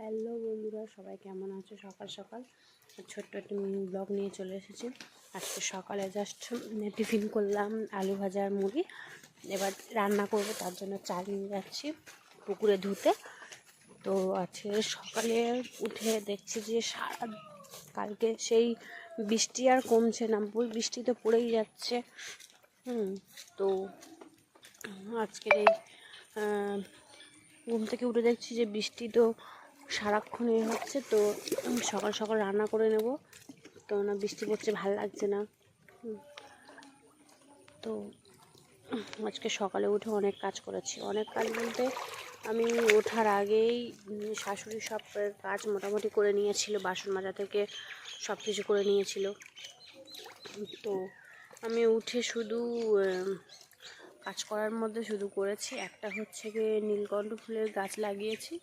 Hello বন্ধুরা, সবাই কেমন আছো? সকাল সকাল। ছোট্ট একটা ব্লগ নিয়ে চলে এসেছি। আজকে সকালে জাস্ট টিফিন করলাম, আলু ভাজা আর মুড়ি। এবার রান্না করব, তার জন্য চাল নিয়ে যাচ্ছি পুকুরে ধুতে। তো আজকে সকালে উঠে দেখছি যে সারা কালকে সেই বৃষ্টি আর কমছে না। বৃষ্টি তো পড়েই যাচ্ছে। হুম, তো আজকের এই ঘুম থেকে উঠে দেখছি যে বৃষ্টি তো সারাক্ষণ এ হচ্ছে তো সকাল সকাল রান্না করে নেব। তো না, বৃষ্টি পড়ছে, ভালো লাগছে না। তো আজকে সকালে উঠে অনেক কাজ করেছি। অনেক কাজ বলতে আমি ওঠার আগেই শাশুড়ি সব কাজ মোটামুটি করে নিয়েছিল, বাসন মাজা থেকে সব কিছু করে নিয়েছিল। তো আমি উঠে শুধু কাজ করার মধ্যে শুধু করেছি। একটা হচ্ছে গিয়ে নীলকণ্ঠ ফুলের গাছ লাগিয়েছি।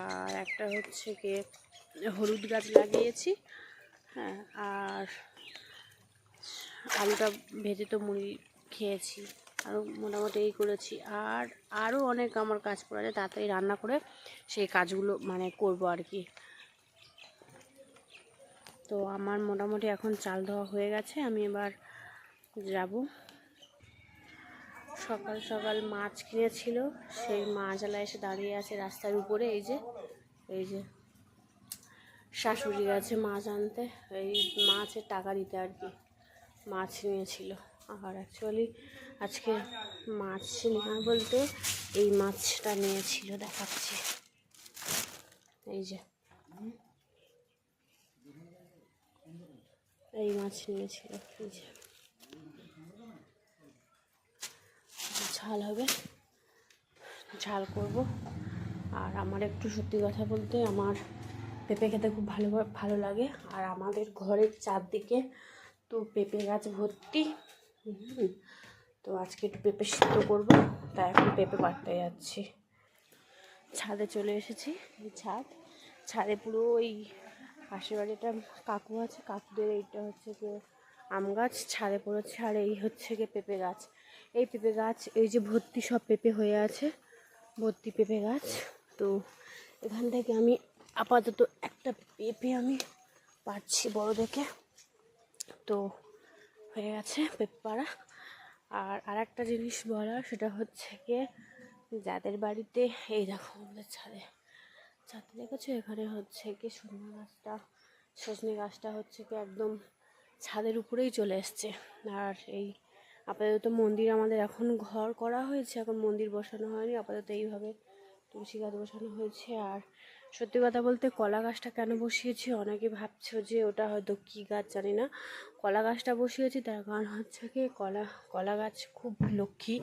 আর একটা হচ্ছে গিয়ে হলুদ গাছ লাগিয়েছি হ্যাঁ আর আলুটা ভেজে তো মুড়ি খেয়েছি আরও মোটামুটি এই করেছি। আর আরও অনেক আমার কাজ পড়ে আছে, তাড়াতাড়ি রান্না করে সেই কাজগুলো মানে করব আর কি। তো আমার মোটামুটি এখন চাল ধোয়া হয়ে গেছে, আমি এবার যাব সকাল সকাল মাছ কিনেছিল। সেই মাছওয়ালা এসে দাঁড়িয়ে আছে রাস্তার উপরে, এই যে এই যে শাশুড়ি গেছে মাছ আনতে। এই মাছের টাকা দিতে আর কি, মাছ নিয়েছিল। আর অ্যাকচুয়ালি আজকে মাছ নেওয়া বলতে এই মাছটা নিয়েছিল, দেখাচ্ছি। এই যে, এই মাছ নিয়েছিল, এই যে। ঝাল হবে। ঝাল করব। আর আমার একটু সত্যি কথা বলতে আমার পেঁপে খেতে খুব ভালো ভালো লাগে। আর আমাদের ঘরের চারদিকে তো পেঁপে গাছ ভর্তি। তো আজকে একটু পেঁপে সিদ্ধ করব। তাই এখন পেঁপে বাড়তে যাচ্ছি। ছাদে চলে এসেছি, এই ছাদ। ছাদে পুরো ওই পাশের বাড়িটা কাকু আছে। কাকুদের এইটা হচ্ছে গিয়ে আম গাছ। ছাদে পড়েছে আর এই হচ্ছে গিয়ে পেঁপে গাছ। এই পেঁপে গাছ, এই যে ভর্তি সব পেঁপে হয়ে আছে, ভর্তি পেঁপে গাছ। তো এখান থেকে আমি আপাতত একটা পেঁপে আমি পাচ্ছি বড় দেখে। তো হয়ে গেছে পেঁপে পাড়া। আর আর একটা জিনিস বলার, সেটা হচ্ছে গিয়ে যাদের বাড়িতে, এই দেখো আমাদের ছাদে ছাদে দেখেছ? এখানে হচ্ছে কি সজনে গাছটা সজনে গাছটা হচ্ছে কি একদম ছাদের উপরেই চলে এসছে। আর এই আপাতত মন্দির আমাদের এখন ঘর করা হয়েছে, এখন মন্দির বসানো হয়নি, আপাতত এইভাবে তুলসী গাছ বসানো হয়েছে। আর সত্যি কথা বলতে কলা গাছটা কেন বসিয়েছি? অনেকে ভাবছ যে ওটা হয়তো কী গাছ জানি না। কলা গাছটা বসিয়েছি, তার কারণ হচ্ছে কি, কলা কলা গাছ খুব লক্ষ্মী।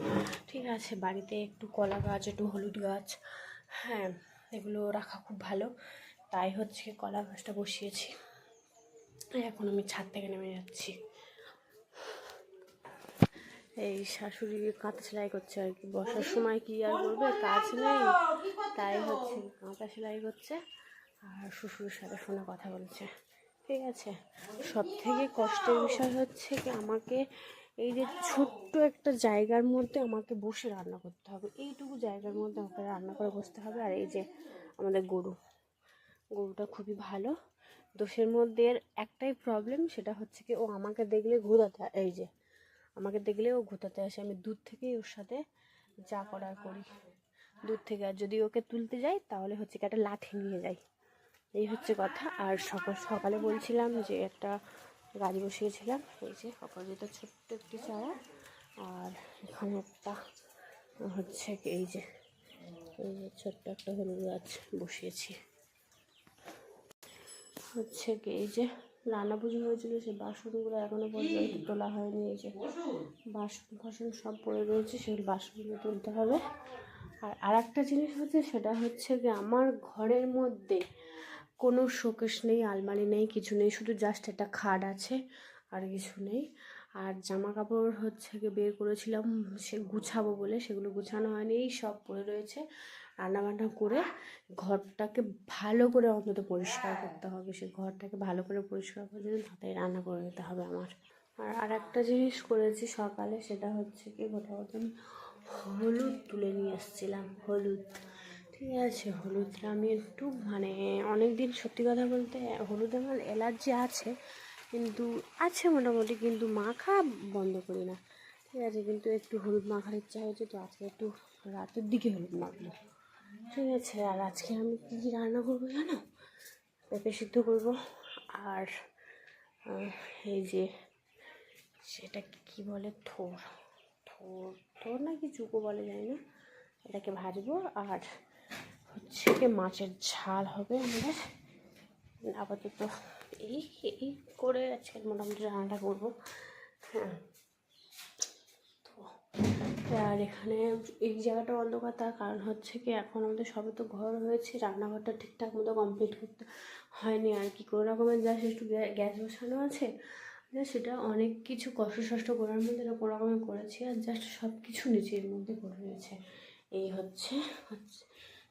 ঠিক আছে, বাড়িতে একটু কলা গাছ, একটু হলুদ গাছ হ্যাঁ এগুলো রাখা খুব ভালো। তাই হচ্ছে কলা গাছটা বসিয়েছি। এখন আমি ছাদ থেকে নেমে যাচ্ছি। এই শাশুড়ি কাঁথা সেলাই করছে আর কি। বসার সময় কি আর করবে কাজ নেই। তাই হচ্ছে, কাঁথা সেলাই করছে আর শ্বশুরের সাথে ফোনে কথা বলছে। ঠিক আছে? সব থেকে কষ্টের বিষয় হচ্ছে কি, আমাকে এই যে ছোট্ট একটা জায়গার মধ্যে আমাকে বসে রান্না করতে হবে। এইটুকু জায়গার মধ্যে আমাকে রান্না করে বসতে হবে। আর এই যে আমাদের গরু, গরুটা খুবই ভালো। দোষের মধ্যে একটাই প্রবলেম সেটা হচ্ছে কি, ও আমাকে দেখলে ঘুরাতে, এই যে আমাকে দেখলে ও ঘুরতে আসে। আমি দূর থেকেই ওর সাথে যা করার করি। দূর থেকে। আর যদি ওকে তুলতে যাই, তাহলে হচ্ছে কি একটা লাঠি নিয়ে যাই। এই হচ্ছে কথা। আর সকাল সকালে বলছিলাম যে একটা গাড়ি বসিয়েছিলাম। এই যে অপরাজিত ছোট্ট একটি চারা আর এখানে একটা হচ্ছে এই যে এই যে ছোট্ট একটা হলুদ গাছ বসিয়েছি। হচ্ছে কি এই যে রান্না পুজো হয়েছিল সে বাসনগুলো এখনও পর্যন্ত তোলা হয়নি, এই যে বাসন ফাসন সব পড়ে রয়েছে, সেই বাসনগুলো তুলতে হবে। আর আরেকটা জিনিস হচ্ছে, সেটা হচ্ছে কি, আমার ঘরের মধ্যে কোনো শোকেশ নেই, আলমারি নেই, কিছু নেই, শুধু জাস্ট একটা খাট আছে আর কিছু নেই। আর জামা কাপড় হচ্ছে কি, বের করেছিলাম, সে গুছাবো বলে, সেগুলো গুছানো হয়নি, এই সব পড়ে রয়েছে। রান্নাবান্না করে ঘরটাকে ভালো করে অন্তত পরিষ্কার করতে হবে। সে ঘরটাকে ভালো করে পরিষ্কার করে দিলে তাড়াতাড়ি রান্না করে নিতে হবে আমার। আর আর একটা জিনিস করেছি সকালে সেটা হচ্ছে কি মোটামুটি আমি হলুদ তুলে নিয়ে এসেছিলাম হলুদ। ঠিক ঠিক আছে, হলুদটা আমি একটু মানে অনেক দিন সত্যি কথা বলতে হলুদ আমার অ্যালার্জি আছে, কিন্তু আছে মোটামুটি, কিন্তু মাখা বন্ধ করি না। ঠিক আছে, কিন্তু একটু হলুদ মাখার ইচ্ছা হয়েছে, তো আজকে একটু রাতের দিকে হলুদ মাখবো। ঠিক আছে, আর আজকে আমি কী রান্না করব জানো? পেঁপে সিদ্ধ করব, আর এই যে সেটা কী বলে, থোর। থোর থোর না কি চুকো বলে যায় না, এটাকে ভাজবো, আর হচ্ছে কি মাছের ঝাল হবে আমাদের। আপাতত এই এই করে আজকে মোটামুটি রান্নাটা করব। হ্যাঁ। আর এখানে এই জায়গাটা অন্ধকার, তার কারণ হচ্ছে কি এখন আমাদের সবে তো ঘর হয়েছে, রান্নাঘরটা ঠিকঠাক মতো কমপ্লিট করতে হয়নি আর কি। কোনো রকমের জাস্ট একটু গ্যা- গ্যাস বসানো আছে জাস্ট সেটা অনেক কিছু কষ্ট সষ্ট করার মধ্যে কোনো রকমের করেছি আর জাস্ট সব কিছু নিচের মধ্যে করে রয়েছে এই হচ্ছে হচ্ছে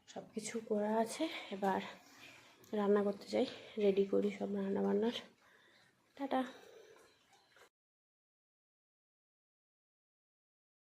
সব কিছু করা আছে, এবার রান্না করতে যাই রেডি করি সব রান্নাবান্নার। টাটা।